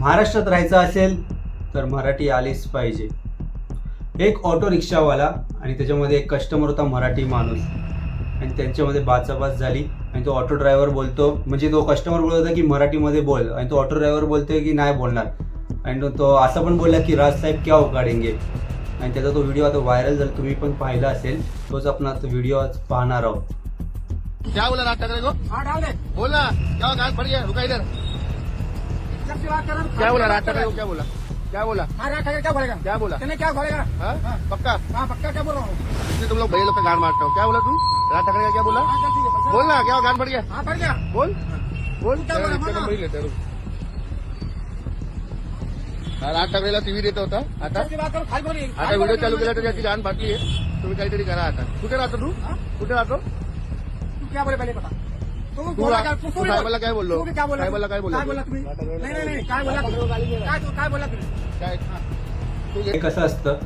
महाराष्ट्रात राहायचं असेल तर मराठी आलीच पाहिजे. एक ऑटो रिक्षावाला आणि त्याच्यामध्ये एक कस्टमर होता मराठी माणूस. आणि त्यांच्यामध्ये बाचाबाच झाली. आणि तो ऑटो ड्रायव्हर बोलतो म्हणजे तो कस्टमर बोलत होता की मराठीमध्ये बोल. आणि तो ऑटो ड्रायव्हर बोलतोय की नाही बोलणार. आणि तो- तो असं पण बोलला की राज साहेब क्या उकाडेंगे आणि त्याचा तो व्हिडिओ आता व्हायरल झाला. तुम्ही पण पाहिला असेल. तोच आपण आता व्हिडिओ आज पाहणार आहोत. क्या बोला राज ठाकरे को? हाँ डाल दे. बोल ना. क्या गाल पड़ गया रुका इधर. सबसे बात कर क्या बोला? ठाकरे को क्या बोला? क्या बोला? हाँ ठाकरे क्या? बोलेगा क्या बोला? तेने क्या बोलेगा हाँ? हाँ। पक्का? हाँ पक्का क्या बोल? रहा हूँ तुम लोग भैया लोग का गान मारते हो। क्या बोला तू? राज ठाकरे का क्या? बोला? हाँ है बोल ना क्या गान पड़ गया? हाँ पड़ गया। बोल। बोल। क्या बोला, ही लेते. हा, राज ठाकरेला टीव्ही देत होता आता? आता व्हिडिओ चालू केला तर त्याची गान बाकी आहे. तुम्ही काहीतरी करा आता. कुठे राहतो तू? हाँ? कुठे राहतो? तू क्या बोले पहले बता तू क्या तू साहेबाला काय बोललो? क्या बोला? काय बोललो? काय तू? बोला तुम्ही? नाही नाही नाही काय बोला? काय तू काय बोला तुम्ही? काय? तू हे कसं असतं?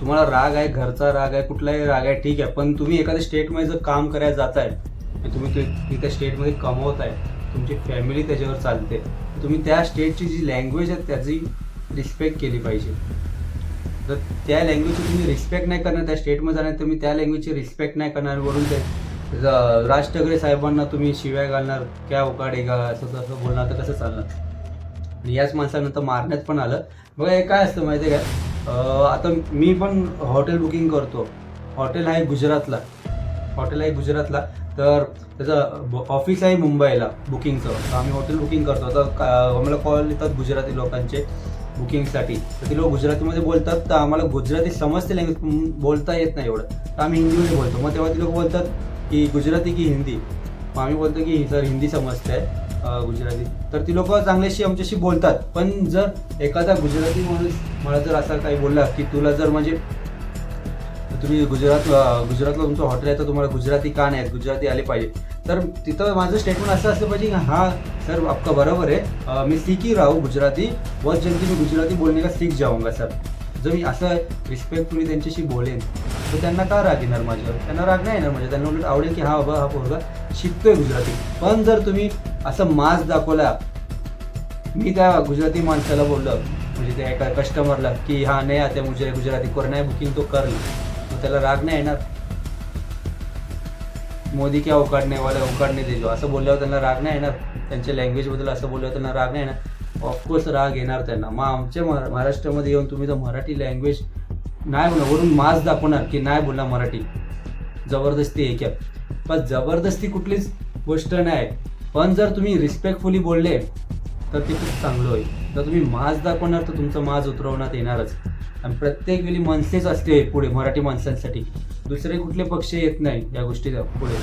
तुम्हाला राग आहे घरचा राग आहे कुठलाही राग आहे ठीक आहे. पण तुम्ही एखाद्या स्टेटमध्ये जर काम करायला जात आहे आणि तुम्ही ते तिथे स्टेटमध्ये कमवत आहे तुमची फॅमिली त्याच्यावर चालते. तुम्ही त्या स्टेटची जी लँग्वेज आहे त्याची रिस्पेक्ट केली पाहिजे. जर त्या लँग्वेजची तुम्ही रिस्पेक्ट नाही करणार त्या स्टेटमध्ये जाणार तुम्ही त्या लँग्वेजची रिस्पेक्ट नाही करणार वरून ते राज ठाकरे साहेबांना तुम्ही शिव्या घालणार क्या उकाडे का असं तसं बोलणार तर कसं चालणार. आणि याच माणसानंतर मारण्यात पण आलं. बघा हे काय असतं माहिती आहे का आता मी पण हॉटेल बुकिंग करतो. हॉटेल आहे गुजरातला. हॉटेल आहे गुजरातला. तर त्याचं ऑफिस आहे मुंबईला बुकिंगचं. तर आम्ही हॉटेल बुकिंग करतो. तर आम्हाला कॉल येतात गुजराती लोकांचे बुकिंगसाठी. तर ते लोक गुजरातीमध्ये बोलतात तर आम्हाला गुजराती समजते लँग्वेज बोलता येत नाही एवढं. तर आम्ही हिंदीमध्ये बोलतो. मग तेव्हा ते लोक बोलतात की गुजराती की हिंदी. मग आम्ही बोलतो की सर हिंदी समजते आहे गुजराती. तर ती लोक चांगल्याशी आमच्याशी बोलतात. पण जर एखादा गुजराती माणूस मला जर असा काही बोलला की तुला जर म्हणजे तुम्ही गुजरात गुजरातला तुमचं हॉटेल आहे तर तुम्हाला गुजराती का नाही गुजराती आले पाहिजे. तर तिथं माझं स्टेटमेंट असं असलं पाहिजे की हा सर आपका बरोबर आहे. मी मैं सीख ही राहू गुजराती. व जल्दी मी गुजराती बोलणे का सीख जाऊंगा सर. जर मी असं रिस्पेक्टफुली त्यांच्याशी बोलेन तर त्यांना का राग येणार माझ्यावर? त्यांना राग नाही येणार म्हणजे. त्यांना उलट आवडेल की हा बाबा हा पोरगा शिकतोय गुजराती. पण जर तुम्ही असं मास दाखवला मी त्या गुजराती माणसाला बोललो म्हणजे त्या एका कस्टमरला की हा नाही आता मुझे गुजराती कोरोना बुकिंग तो कर मग त्याला राग नाही येणार? मोदी क्या उकाडणे वाला उकाडणे देजो असं बोलल्यावर त्यांना राग नाही येणार? त्यांच्या लँग्वेजबद्दल असं बोलल्यावर त्यांना राग नाही येणार? ऑफकोर्स राग येणार त्यांना. मग आमच्या महाराष्ट्रामध्ये येऊन तुम्ही तर मराठी लँग्वेज नाही बोला वरून मास दाखवणार की नाही बोला मराठी. जबरदस्ती आहे कॅप पण जबरदस्ती कुठलीच गोष्ट नाही. पण जर तुम्ही रिस्पेक्टफुली बोलले तर ते खूप चांगलं होईल. जर तुम्ही माज दाखवणार तर तुमचं माज उतरवण्यात येणारच. आणि प्रत्येक वेळी माणसेच असते पुढे मराठी माणसांसाठी. दुसरे कुठले पक्ष येत नाही या गोष्टी पुढे.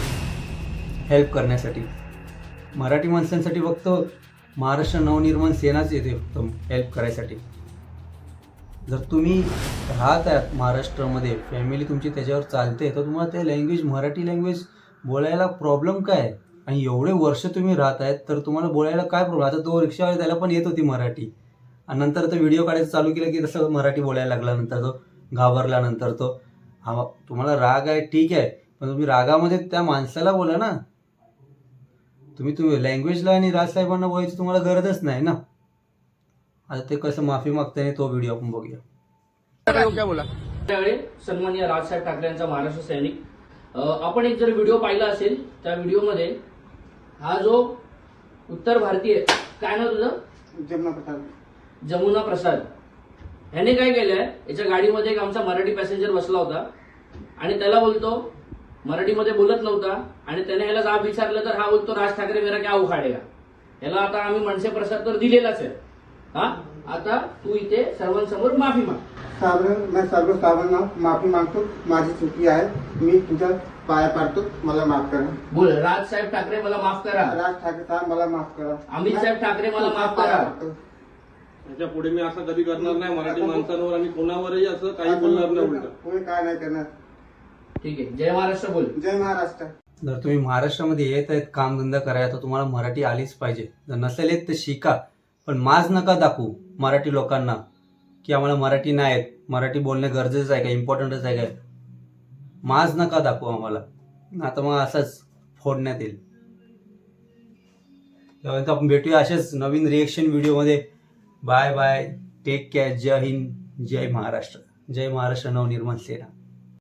हेल्प करण्यासाठी. मराठी माणसांसाठी फक्त महाराष्ट्र नवनिर्माण सेनाच येते फक्त हेल्प करायसाठी. जर तुम्ही राहत आहात महाराष्ट्रामध्ये फॅमिली तुमची त्याच्यावर चालते तर तुम्हाला ते लँग्वेज मराठी लँग्वेज बोलायला प्रॉब्लेम काय? आणि एवढे वर्ष तुम्ही राहत आहेत तर तुम्हाला बोलायला काय प्रॉब्लेम आता तो रिक्षावाले त्याला पण येत होती मराठी. आणि नंतर तो व्हिडिओ काढायचं चालू केलं की तसं मराठी बोलायला लागला नंतर तो घाबरल्यानंतर तो. हा तुम्हाला राग आहे ठीक आहे पण तुम्ही रागामध्ये त्या माणसाला बोला ना. तुम्ही तुम्ही लँग्वेजला आणि राजसाहेबांना बोलायची तुम्हाला गरजच नाही ना. आता ते कसं माफी मागताना तो व्हिडिओ आपण बघूया. क्या बोला? त्यावेळी सन्माननीय राजसाहेब ठाकरे यांचा महाराष्ट्र सैनिक. आपण एक जर व्हिडिओ पाहिला असेल त्या व्हिडिओमध्ये हा जो उत्तर भारतीय काय नाव तुझं? जमुना प्रसाद. जमुना प्रसाद. ह्याने काय केलंय? याच्या गाडीमध्ये एक आमचा मराठी पॅसेंजर बसला होता. आणि त्याला बोलतो मराठीमध्ये बोलत नव्हता. आणि त्याने ह्याला जाब विचारलं तर हा बोलतो राज ठाकरे मेरा क्या उखाडेगा ह्याला आता आम्ही मनसे प्रसाद तर दिलेलाच आहे. हा? आता तू इथे सर्वांसमोर माफी माग. साबण मैं सर्व साबणांना माफी मागतो. माझी चुकी आहे. मी तुझ्या पाया पाडतो. मला माफ करा. बोल राजसाहेब ठाकरे मला माफ करा. राज ठाकरे साहेब मला माफ करा. अमित साहेब ठाकरे मला माफ करा. पडतो. याच्यापुढे मी असं कधी करणार नाही. मराठी माणसांवर आणि कोणावरही असं काही बोलणार नाही उलट. पुढे काय नाही करणार. ठीक आहे. जय महाराष्ट्र बोल. जय महाराष्ट्र. जर तुम्ही महाराष्ट्रामध्ये येत आहेत कामधंदा करायला तर तुम्हाला मराठी आलीच पाहिजे. जर नसेल येत तर शिका. पण माज नका दाखवू मराठी लोकांना की आम्हाला मराठी नाही आहेत मराठी बोलणे गरजेचं आहे का? इम्पॉर्टंटच आहे काय माज नका दाखवू आम्हाला. आता मग असंच फोडण्यात येईल. त्यापर्यंत आपण भेटूया असेच नवीन रिएक्शन व्हिडिओमध्ये बाय बाय टेक केअर जय हिंद जय महाराष्ट्र जय महाराष्ट्र नवनिर्माण सेना.